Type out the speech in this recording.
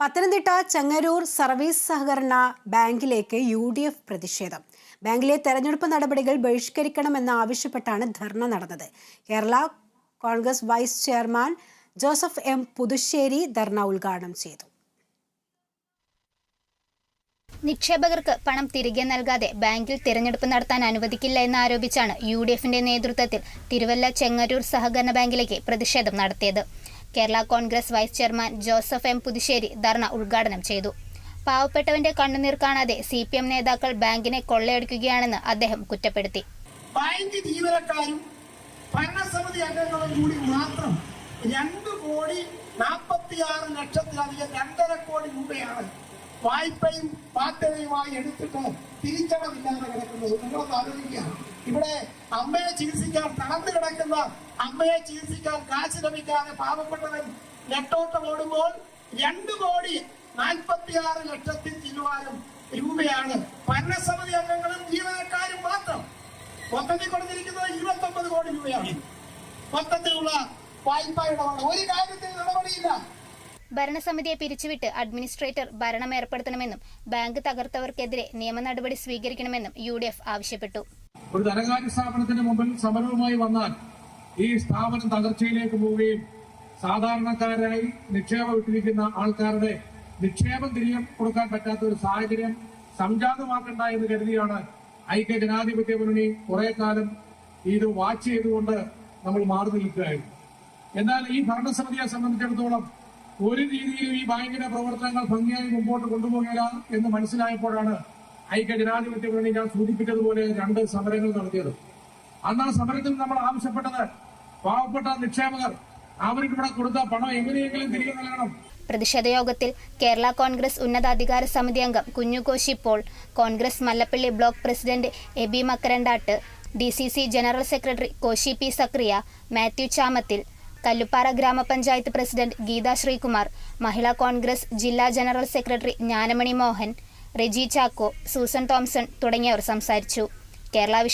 Pathanamthitta Chengaroor service സഹകരണ ബാങ്കിലേക്ക് U D F പ്രതിഷേധം. ബാങ്കിലെ തെരഞ്ഞെടുപ്പ് നടപടികൾ ബഹിഷ്കരിക്കണമെന്ന് ആവശ്യപ്പെട്ടാണ് ധർണ നടന്നത്. Kerala Congress vice chairman Joseph M Puthussery dharna ഉദ്ഘാടനം ചെയ്തു. നിക്ഷേപകർക്ക് പണം തിരികെ നൽകാതെ ബാങ്കിൽ തിരഞ്ഞെടുപ്പ് നടത്താൻ അനുവദിക്കില്ല എന്നാരോപിച്ചാണ് യു ഡി എഫിന്റെ നേതൃത്വത്തിൽ തിരുവല്ല ചെങ്ങരൂർ സഹകരണ ബാങ്കിലേക്ക് പ്രതിഷേധം നടത്തിയത്. Kerala Congress vice chairman Joseph M Puthussery dharna ഉദ്ഘാടനം ചെയ്തു. പാവപ്പെട്ടവന്റെ കണ്ണുനീർ കാണാതെ സി പി എം നേതാക്കൾ ബാങ്കിനെ കൊള്ളയടിക്കുകയാണെന്ന് അദ്ദേഹം കുറ്റപ്പെടുത്തി. ബാങ്ക് ജീവനക്കാരും ഭരണസമിതി അംഗങ്ങളും കൂടി മാത്രം രണ്ട് കോടി നാൽപ്പത്തിയാറ് ലക്ഷത്തിലധികം രണ്ടര കോടി രൂപയാണ് വായ്പയും ബാധ്യതയുമായി എടുത്തിട്ട് തിരിച്ചടവില്ലാതെ കിടക്കുന്നത്. നിങ്ങളൊന്ന് ആലോചിക്കുക. ഇവിടെ അമ്മയെ ചികിത്സിക്കാൻ തളർന്നു കിടക്കുന്ന അമ്മയെ ചികിത്സിക്കാൻ കാശ് ലഭിക്കാതെ പാവപ്പെട്ടവൻ നെട്ടോട്ടം ഓടുമ്പോൾ രണ്ടു കോടി നാൽപ്പത്തിയാറ് ലക്ഷത്തിൽ ചില്ലുവാനും രൂപയാണ് ഭരണസമിതി അംഗങ്ങളും ജീവനക്കാരും മാത്രം. മൊത്തത്തിൽ കൊടുത്തിരിക്കുന്നത് ഇരുപത്തി ഒമ്പത് കോടി രൂപയാണ്. മൊത്തത്തിലുള്ള വായ്പ ഇടപാട് ഒരു കാര്യത്തിൽ നടപടിയില്ല. ഭരണസമിതിയെ പിരിച്ചുവിട്ട് അഡ്മിനിസ്ട്രേറ്റർ ഭരണം ഏർപ്പെടുത്തണമെന്നും ബാങ്ക് തകർത്തവർക്കെതിരെ നിയമ നടപടി സ്വീകരിക്കണമെന്നും യു ആവശ്യപ്പെട്ടു. ഒരു ധനകാര്യ സ്ഥാപനത്തിന് മുമ്പിൽ സമരവുമായി വന്നാൽ ഈ സ്ഥാപനം തകർച്ചയിലേക്ക് പോവുകയും സാധാരണക്കാരായി നിക്ഷേപം ഇട്ടിരിക്കുന്ന ആൾക്കാരുടെ നിക്ഷേപം തിരികെ കൊടുക്കാൻ പറ്റാത്ത ഒരു സാഹചര്യം സംജാതമാക്കണ്ട എന്ന് കരുതിയാണ് ഐക്യ ജനാധിപത്യ മുന്നണി കുറെ കാലം ഇത് വാച്ച് ചെയ്തുകൊണ്ട് നമ്മൾ മാറി നിൽക്കുകയായിരുന്നു. എന്നാൽ ഈ ഭരണസമിതിയെ സംബന്ധിച്ചിടത്തോളം ഒരു രീതിയിലും ഈ ബാങ്കിന്റെ പ്രവർത്തനങ്ങൾ ഭംഗിയായി മുമ്പോട്ട് കൊണ്ടുപോകില്ല എന്ന് മനസ്സിലായപ്പോഴാണ് ഐക്യ ജനാധിപത്യ മുന്നണി ഞാൻ സൂചിപ്പിച്ചതുപോലെ രണ്ട് സമരങ്ങൾ നടത്തിയത്. അന്ന് ആ സമരത്തിൽ നമ്മൾ ആവശ്യപ്പെട്ടത് പാവപ്പെട്ട നിക്ഷേപകർ അവർക്ക് ഇവിടെ കൊടുത്ത പണം എങ്ങനെയെങ്കിലും തിരികെ നൽകണം. പ്രതിഷേധ യോഗത്തിൽ കേരള കോൺഗ്രസ് ഉന്നതാധികാര സമിതി അംഗം Kunjukoshy Paul Congress Mallappally block president Aby Makkarandattu D C C general secretary Koshy P Zachariah Mathew Chamathil Kalluppara grama panchayat president Geetha Sreekumar Mahila Congress ജില്ലാ general secretary Gnanamani Mohan Reji Chacko Susan Thomson തുടങ്ങിയവർ സംസാരിച്ചു. കേരള